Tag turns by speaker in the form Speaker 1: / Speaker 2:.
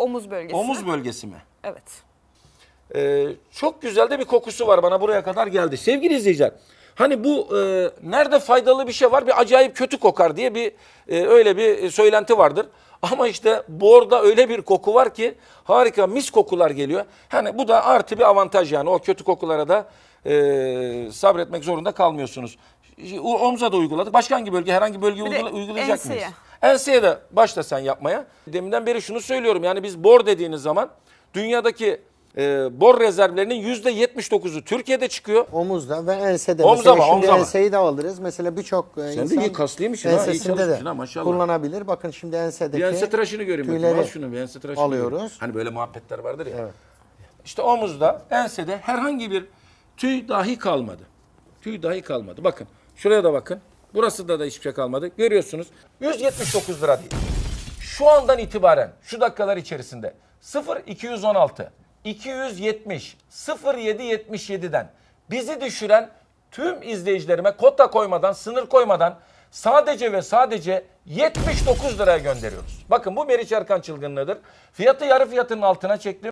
Speaker 1: omuz bölgesi.
Speaker 2: Omuz bölgesi mi?
Speaker 1: Evet.
Speaker 2: Ee, çok güzel de bir kokusu var bana buraya kadar geldi. Sevgili izleyiciler, hani bu e, nerede faydalı bir şey var bir acayip kötü kokar diye bir e, öyle bir söylenti vardır. Ama işte borda öyle bir koku var ki harika mis kokular geliyor. Hani bu da artı bir avantaj yani o kötü kokulara da e, sabretmek zorunda kalmıyorsunuz. Omza da uyguladık. Başka hangi bölge? Herhangi bir bölge uygula- uygulayacak
Speaker 1: enseye.
Speaker 2: mıyız? Enseye de başla sen yapmaya. Deminden beri şunu söylüyorum. Yani biz bor dediğiniz zaman dünyadaki e, bor rezervlerinin yüzde 79'u Türkiye'de çıkıyor.
Speaker 3: Omuzda ve ensede.
Speaker 2: Omza
Speaker 3: Mesela
Speaker 2: var,
Speaker 3: şimdi
Speaker 2: omza var.
Speaker 3: enseyi de alırız. Mesela birçok e,
Speaker 2: de
Speaker 3: insan
Speaker 2: iyi kaslıymışsın ha, iyi
Speaker 3: ensesinde
Speaker 2: çalışmışsın
Speaker 3: de
Speaker 2: ha, maşallah.
Speaker 3: kullanabilir. Bakın şimdi ensedeki
Speaker 2: Bir ense tıraşını göreyim bakayım. Al
Speaker 3: tüyleri
Speaker 2: şunu bir ense tıraşını göreyim.
Speaker 3: alıyoruz.
Speaker 2: Hani böyle muhabbetler vardır ya. İşte omuzda, ensede herhangi bir tüy dahi kalmadı. Tüy dahi kalmadı. Bakın şuraya da bakın. Burası da da hiçbir şey kalmadı. Görüyorsunuz. 179 lira değil. Şu andan itibaren şu dakikalar içerisinde 0 216 270 0777'den bizi düşüren tüm izleyicilerime kota koymadan, sınır koymadan sadece ve sadece 79 liraya gönderiyoruz. Bakın bu Meriç Erkan çılgınlığıdır. Fiyatı yarı fiyatının altına çektim.